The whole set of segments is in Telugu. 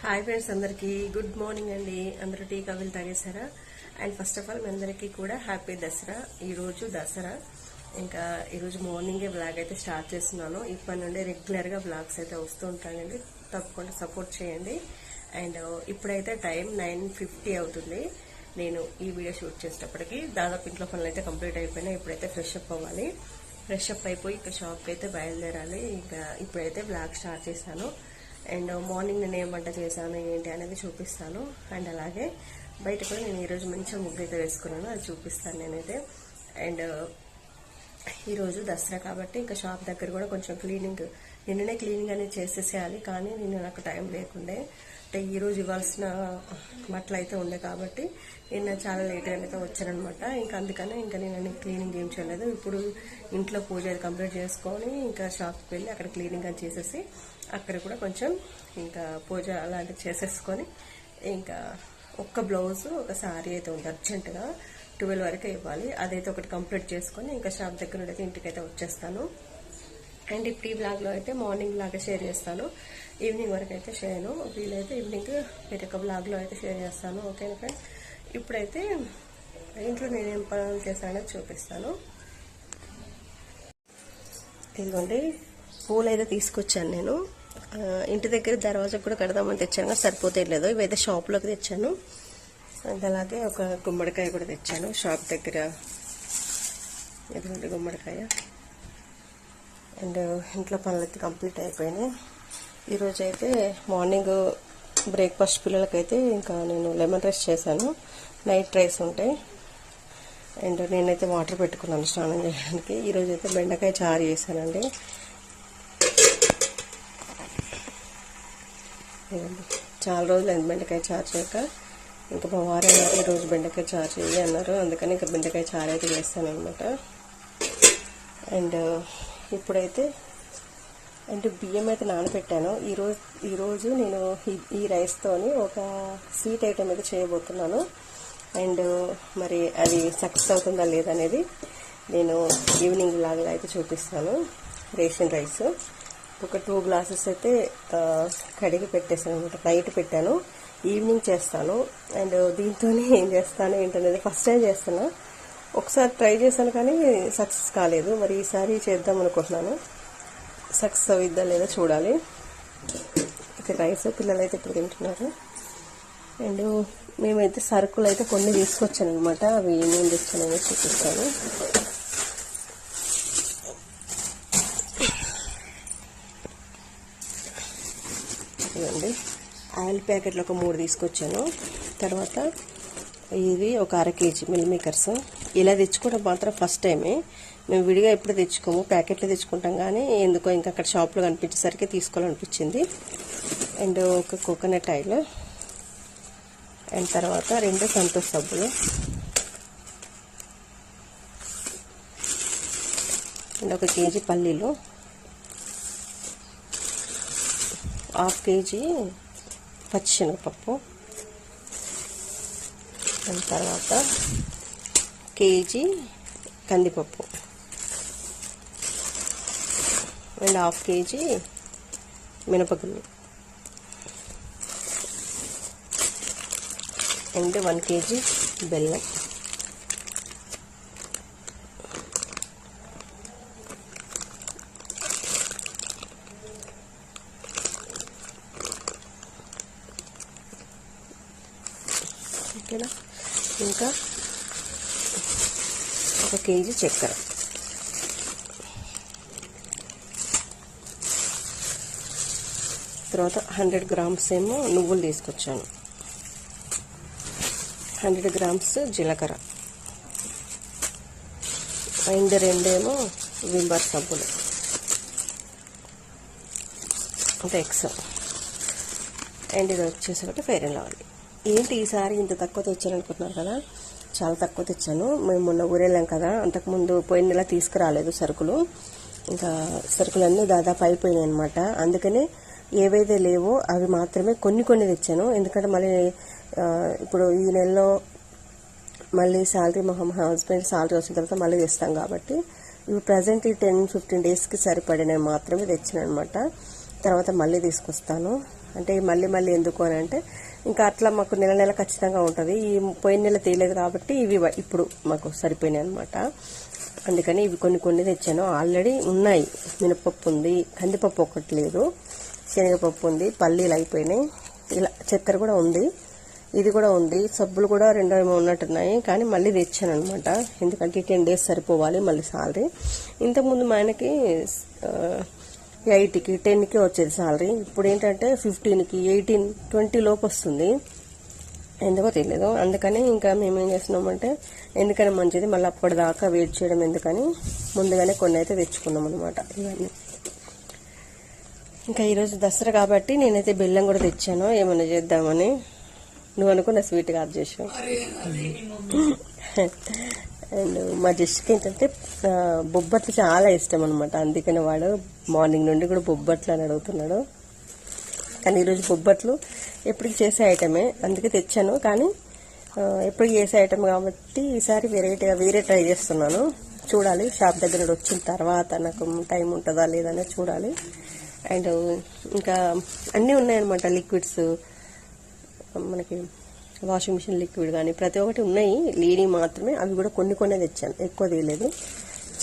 హాయ్ ఫ్రెండ్స్ అందరికీ గుడ్ మార్నింగ్ అండి. అందరూ టీ కవిలు తాగేశారా? అండ్ ఫస్ట్ ఆఫ్ ఆల్ మీ అందరికీ కూడా హ్యాపీ దసరా. ఈరోజు దసరా. ఇంకా ఈరోజు మార్నింగే బ్లాగ్ అయితే స్టార్ట్ చేస్తున్నాను. ఇప్పటి నుండి రెగ్యులర్గా బ్లాగ్స్ అయితే వస్తూ ఉంటానండి. తప్పకుండా సపోర్ట్ చేయండి. అండ్ uh, ఇప్పుడైతే టైం నైన్ ఫిఫ్టీ అవుతుంది. నేను ఈ వీడియో షూట్ చేసేటప్పటికి దాదాపు ఇంట్లో పనులు అయితే కంప్లీట్ అయిపోయినాయి. ఇప్పుడైతే ఫ్రెష్ అప్ అవ్వాలి. ఫ్రెష్ అప్ అయిపోయి ఇంకా షాప్కి అయితే బయలుదేరాలి. ఇంకా ఇప్పుడైతే బ్లాగ్ స్టార్ట్ చేశాను. అండ్ మార్నింగ్ నేను ఏం వంట చేశాను ఏంటి అనేది చూపిస్తాను. అండ్ అలాగే బయట కూడా నేను ఈరోజు మంచిగా ముగ్గు అయితే వేసుకున్నాను అది చూపిస్తాను నేనైతే. అండ్ ఈరోజు దసరా కాబట్టి ఇంకా షాప్ దగ్గర కూడా కొంచెం క్లీనింగ్ నిన్ననే క్లీనింగ్ అనేది చేసేసేయాలి కానీ నేను నాకు టైం లేకుండే. అంటే ఈరోజు ఇవ్వాల్సిన బట్టలు అయితే ఉండే కాబట్టి నేను చాలా లేట్గా అయితే వచ్చానమాట ఇంకా అందుకనే ఇంకా నేను క్లీనింగ్ ఏం చేయలేదు. ఇప్పుడు ఇంట్లో పూజ అది కంప్లీట్ చేసుకొని ఇంకా షాప్కి వెళ్ళి అక్కడ క్లీనింగ్ అని చేసేసి అక్కడ కూడా కొంచెం ఇంకా పూజ అలాంటివి చేసేసుకొని ఇంకా ఒక్క బ్లౌజ్ ఒక శారీ అయితే ఉంది అర్జెంటుగా ట్వెల్వ్ వరకు ఇవ్వాలి. అదైతే ఒకటి కంప్లీట్ చేసుకొని ఇంకా షాప్ దగ్గర నుండి అయితే ఇంటికైతే వచ్చేస్తాను. అండ్ ఇప్పుడు ఈ బ్లాగ్లో అయితే మార్నింగ్ లాగా షేర్ చేస్తాను. ఈవినింగ్ వరకు అయితే చేయను. వీలైతే ఈవినింగ్ వేరొక బ్లాగ్లో అయితే షేర్ చేస్తాను. ఓకేనా ఫ్రెండ్స్ ఇప్పుడైతే ఇంట్లో నేనేం పనులు చేశానో చూపిస్తాను. ఇదిగోండి పూలు అయితే తీసుకొచ్చాను నేను. ఇంటి దగ్గర దర్వాజా కూడా కడదామని తెచ్చాను కానీ సరిపోతే లేదు. ఇవైతే షాప్లోకి తెచ్చాను. అలాగే ఒక గుమ్మడికాయ కూడా తెచ్చాను షాప్ దగ్గర. ఇదిగోండి గుమ్మడికాయ. అండ్ ఇంట్లో పనులైతే కంప్లీట్ అయిపోయినాయి. ఈరోజు అయితే మార్నింగ్ బ్రేక్ఫాస్ట్ పిల్లలకైతే ఇంకా నేను లెమన్ రైస్ చేశాను. నైట్ రైస్ ఉంటాయి. అండ్ నేనైతే వాటర్ పెట్టుకున్నాను స్నానం చేయడానికి. ఈరోజు అయితే బెండకాయ చారు చేశానండి. చాలా రోజులు అయింది బెండకాయ చారు చేయక. ఇంకా మా వారు అన్నారు ఈరోజు బెండకాయ చారు చేయి అన్నారు. అందుకని ఇంకా బెండకాయ చారు అయితే చేస్తాను అనమాట అండ్ ఇప్పుడైతే అంటే బియ్యం అయితే నానబెట్టాను ఈరోజు ఈరోజు నేను ఈ- ఈ రైస్తోని ఒక స్వీట్ ఐటెం అయితే చేయబోతున్నాను. అండ్ మరి అది సక్సెస్ అవుతుందా లేదనేది నేను ఈవినింగ్ లాగా అయితే చూపిస్తాను. Ration rice. ఒక టూ గ్లాసెస్ అయితే కడిగి పెట్టేసాను అనమాట. నైట్ పెట్టాను. ఈవినింగ్ చేస్తాను. అండ్ దీంతో ఏం చేస్తాను ఏంటనేది ఫస్ట్ టైం చేస్తున్నా. ఒకసారి ట్రై చేశాను కానీ సక్సెస్ కాలేదు. మరి ఈసారి చేద్దాం అనుకుంటున్నాను. సక్సెస్ అవుద్దా లేదా చూడాలి. అయితే రైస్ పిల్లలు అయితే ఇప్పుడు తింటున్నారు. అండ్ మేమైతే సరుకులు అయితే కొన్ని తీసుకొచ్చాను అనమాట అవి ఏమేమి తెచ్చానని చూపిస్తాను. ఇవ్వండి ఆయిల్ ప్యాకెట్లు ఒక మూడు తీసుకొచ్చాను. తర్వాత ఇది ఒక అర కేజీ మిల్ మేకర్స్. ఇలా తెచ్చుకోవడం మాత్రం ఫస్ట్ టైమే మేము విడిగా ఎప్పుడు తెచ్చుకోము ప్యాకెట్లు తెచ్చుకుంటాం కానీ ఎందుకో ఇంకా అక్కడ షాప్లో కనిపించేసరికి తీసుకోవాలనిపించింది. అండ్ ఒక కోకోనట్ ఆయిల్ అండ్ తర్వాత రెండు సంతోష్ సబ్బులు. అండ్ ఒక కేజీ పల్లీలు. హాఫ్ కేజీ పచ్చిశనగపప్పు. దాని తర్వాత కేజీ కందిపప్పు. అండ్ హాఫ్ కేజీ మినపగుళ్ళు. అండ్ వన్ కేజీ బెల్లం. ఓకేనా? ఇంకా ఒక కేజీ చక్కెర. తర్వాత హండ్రెడ్ గ్రామ్స్ ఏమో నువ్వులు తీసుకొచ్చాను. హండ్రెడ్ గ్రామ్స్ జీలకర్ర. అండ్ రెండేమో వింబర్ సబ్బులు. అంటే ఎక్స్ అండ్ ఇది వచ్చేసి ఒకటి ఫెయిర్ అండ్ లవ్లీ. ఏంటి ఈసారి ఇంత తక్కువ తెచ్చాననుకుంటున్నారు కదా? చాలా తక్కువ తెచ్చాను. మేము మొన్న ఊరెళ్ళాం కదా అంతకుముందు పోయిన నెల తీసుకురాలేదు సరుకులు. ఇంకా సరుకులన్నీ దాదాపు అయిపోయినాయి అనమాట అందుకనే ఏవైతే లేవో అవి మాత్రమే కొన్ని కొన్ని తెచ్చాను. ఎందుకంటే మళ్ళీ ఇప్పుడు ఈ నెలలో మళ్ళీ శాలరీ మా మా హస్బెండ్ శాలరీ వచ్చిన తర్వాత మళ్ళీ తెస్తాం కాబట్టి ఇవి ప్రజెంట్ ఈ టెన్ ఫిఫ్టీన్ డేస్కి సరిపడినవి మాత్రమే తెచ్చాను అనమాట తర్వాత మళ్ళీ తీసుకొస్తాను. అంటే మళ్ళీ మళ్ళీ ఎందుకు అని అంటే ఇంకా అట్లా మాకు నెల నెల ఖచ్చితంగా ఉంటుంది. ఈ పోయిన నెల తీయలేదు కాబట్టి ఇవి ఇప్పుడు మాకు సరిపోయినాయి అనమాట అందుకని ఇవి కొన్ని కొన్ని తెచ్చాను. ఆల్రెడీ ఉన్నాయి. మినపప్పు ఉంది కందిపప్పు ఒకటి లేదు శనగపప్పు ఉంది పల్లీలు అయిపోయినాయి. ఇలా చక్కెర కూడా ఉంది ఇది కూడా ఉంది సబ్బులు కూడా రెండో ఏమో ఉన్నట్టున్నాయి. కానీ మళ్ళీ తెచ్చాను అనమాట ఎందుకంటే టెన్ డేస్ సరిపోవాలి మళ్ళీ సాలరీ. ఇంతకుముందు మా ఆయనకి ఎయిట్కి టెన్కి వచ్చేది సాలరీ. ఇప్పుడు ఏంటంటే ఫిఫ్టీన్కి ఎయిటీన్ ట్వంటీ లోపు వస్తుంది ఎందుకో తెలియదు అందుకని ఇంకా మేము ఏం చేస్తున్నామంటే ఎందుకని మంచిది మళ్ళీ అప్పటిదాకా వెయిట్ చేయడం ఎందుకని ముందుగానే కొన్ని అయితే తెచ్చుకున్నాం అనమాట ఇవన్నీ. ఇంకా ఈరోజు దసరా కాబట్టి నేనైతే బెల్లం కూడా తెచ్చాను. ఏమైనా చేద్దామని. నువ్వు అనుకున్న స్వీట్ కాదు చేసావు. అండ్ మా జస్ట్కి ఏంటంటే బొబ్బట్లు చాలా ఇష్టం అనమాట అందుకని వాడు మార్నింగ్ నుండి కూడా బొబ్బట్లు అని అడుగుతున్నాడు. కానీ ఈరోజు బొబ్బట్లు ఎప్పటికి చేసే ఐటమే. అందుకే తెచ్చాను. కానీ ఎప్పుడు ఎప్పటికి చేసే ఐటమ్ కాబట్టి ఈసారి వెరైటీగా వేరే ట్రై చేస్తున్నాను. చూడాలి. షాప్ దగ్గర వచ్చిన తర్వాత నాకు టైం ఉంటుందా లేదా అనేది చూడాలి. అండ్ ఇంకా అన్నీ ఉన్నాయన్నమాట లిక్విడ్స్ మనకి వాషింగ్ మిషన్ లిక్విడ్ కానీ ప్రతి ఒక్కటి ఉన్నాయి. లేడీ మాత్రమే. అవి కూడా కొన్ని కొన్ని తెచ్చాను. ఎక్కువ తీయలేదు.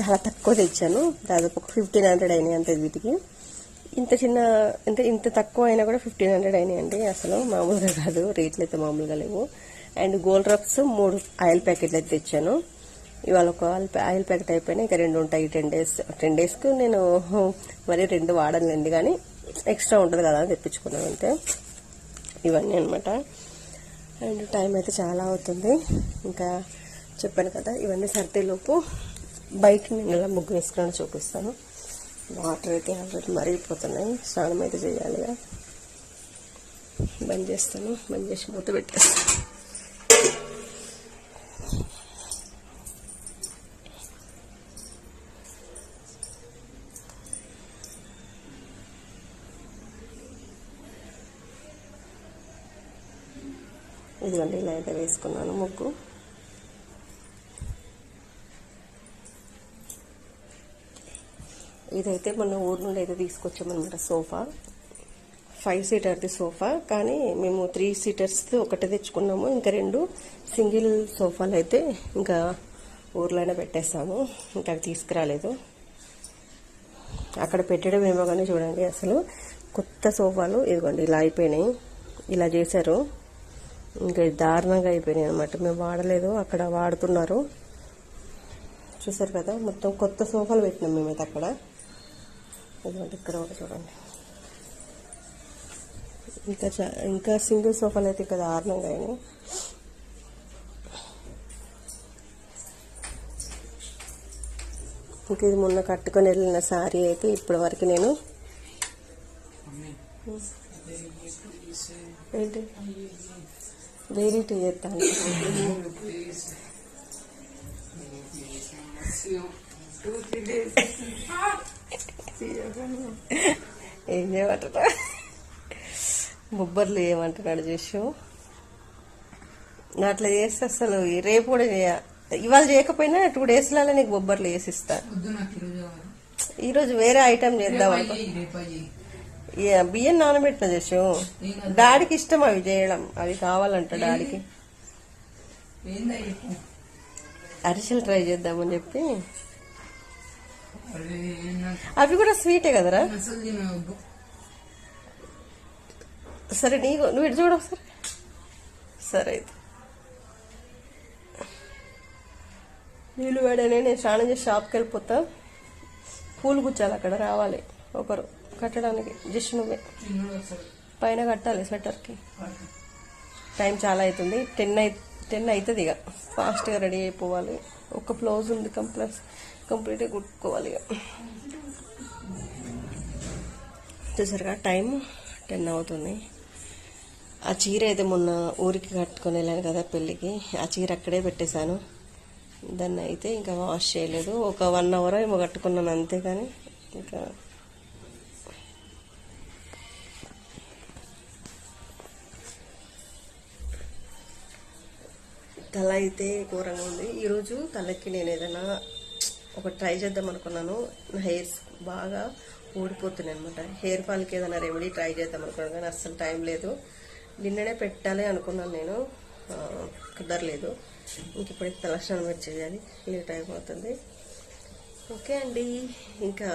చాలా తక్కువ తెచ్చాను. దాదాపు ఒక ఫిఫ్టీన్ హండ్రెడ్ అయినాయి అంతే వీటికి. ఇంత చిన్న అంటే ఇంత తక్కువ అయినా కూడా ఫిఫ్టీన్ హండ్రెడ్ అయినాయండి. అసలు మామూలుగా కాదు. రేట్లు అయితే మామూలుగా లేవు. అండ్ గోల్డ్ రప్స్ మూడు ఆయిల్ ప్యాకెట్లు అయితే తెచ్చాను. ఇవాళ ఒక ఆయిల్ ఆయిల్ ప్యాకెట్ అయిపోయినా ఇంకా రెండు ఉంటాయి. టెన్ డేస్ టెన్ డేస్కి నేను మరి రెండు వాడనులేండి కానీ ఎక్స్ట్రా ఉంటుంది కదా అని తెప్పించుకున్నాను అంతే. ఇవన్నీ అనమాట అండ్ టైం అయితే చాలా అవుతుంది. ఇంకా చెప్పాను కదా ఇవన్నీ సర్దేలోపు బయట నేను ఇలా ముగ్గు వేసుకుని చూపిస్తాను. వాటర్ అయితే ఆల్రెడీ మరిగిపోతున్నాయి. స్నానం అయితే చేయాలిగా. బంద్ చేస్తాను. బంద్ చేసి మూత పెట్టేస్తాను. ఇదిగోండి ఇలా అయితే వేసుకున్నాను ముగ్గు ఇదైతే మన ఊరు నుండి అయితే తీసుకొచ్చామన్నమాట సోఫా. ఫైవ్ సీటర్ది సోఫా కానీ మేము త్రీ సీటర్స్ది ఒకటే తెచ్చుకున్నాము. ఇంకా రెండు సింగిల్ సోఫాలు అయితే ఇంకా ఊర్లోనే పెట్టేస్తాము. ఇంకా అవి తీసుకురాలేదు. అక్కడ పెట్టడం ఏమో కానీ చూడండి అసలు కొత్త సోఫాలు. ఇదిగోండి ఇలా అయిపోయినాయి. ఇలా చేశారు. ఇంకా ఇది దారుణంగా అయిపోయినాయి అనమాట మేము వాడలేదు అక్కడ వాడుతున్నారు. చూసారు కదా మొత్తం కొత్త సోఫాలు పెట్టినాం మేమైతే అక్కడ. ఇదిగోండి ఇక్కడ ఒకటి చూడండి. ఇంకా చా- ఇంకా సింగిల్ సోఫాలు అయితే ఇంకా దారుణంగా అయినాయి. ఇంకా ఇది మొన్న కట్టుకొని వెళ్ళిన సారీ అయితే ఇప్పటి వరకు నేను. ఏంటి? వేరేటి చేస్తాను ఏం చేయమంటారా? బొబ్బర్లు ఏమంటున్నాడు చూసు నా అట్లా చేస్తే అసలు రేపు కూడా చేయ ఇవాళ చేయకపోయినా టూ డేస్లలో నీకు బొబ్బర్లు వేసిస్తా ఈరోజు వేరే ఐటమ్ చేద్దాం అనుకో. బియ్యం నానబెట్టిన చేసు డాడీకి ఇష్టం అవి చేయడం? అవి కావాలంట డాడీకి. అరిసెలు ట్రై చేద్దామని చెప్పి. అవి కూడా స్వీటే కదరా? సరే నీకు నువ్వు ఇటు చూడు ఒకసారి. సరే అయితే. నీళ్ళు వేడనే నేను స్నానం చేసి షాప్కి వెళ్ళిపోతా. పూలు గుచ్చాలి అక్కడ రావాలి ఒకరు. కట్టడానికి. జస్ట్ నువ్వే. పైన కట్టాలి స్వెటర్కి. టైం చాలా అవుతుంది టెన్ అయి టెన్ అవుతుంది ఇక ఫాస్ట్గా రెడీ అయిపోవాలి. ఒక బ్లౌజ్ ఉంది కంప్లస్ కంప్లీట్గా కుట్టుకోవాలి ఇక చూసారుగా? టైం టెన్ అవుతుంది. ఆ చీర అయితే మొన్న ఊరికి కట్టుకొని వెళ్ళాను కదా పెళ్ళికి. ఆ చీర అక్కడే పెట్టేశాను. దాన్ని అయితే ఇంకా వాష్ చేయలేదు. ఒక వన్ అవర్ ఏమో కట్టుకున్నాను అంతే కానీ. ఇంకా తల అయితే ఘోరంగా ఉంది. ఈరోజు తలకి నేను ఏదైనా ఒక ట్రై చేద్దాం అనుకున్నాను. నా హెయిర్స్ బాగా ఊడిపోతున్నాయి అనమాట హెయిర్ ఫాల్కి ఏదైనా రెమెడీ ట్రై చేద్దాం అనుకున్నాను కానీ అస్సలు టైం లేదు. నిన్ననే పెట్టాలి అనుకున్నాను నేను. కుదరలేదు. ఇంక ఇప్పుడు తలస్నానం వచ్చేయాలి లేట్ అయిపోతుంది ఓకే అండి. ఇంకా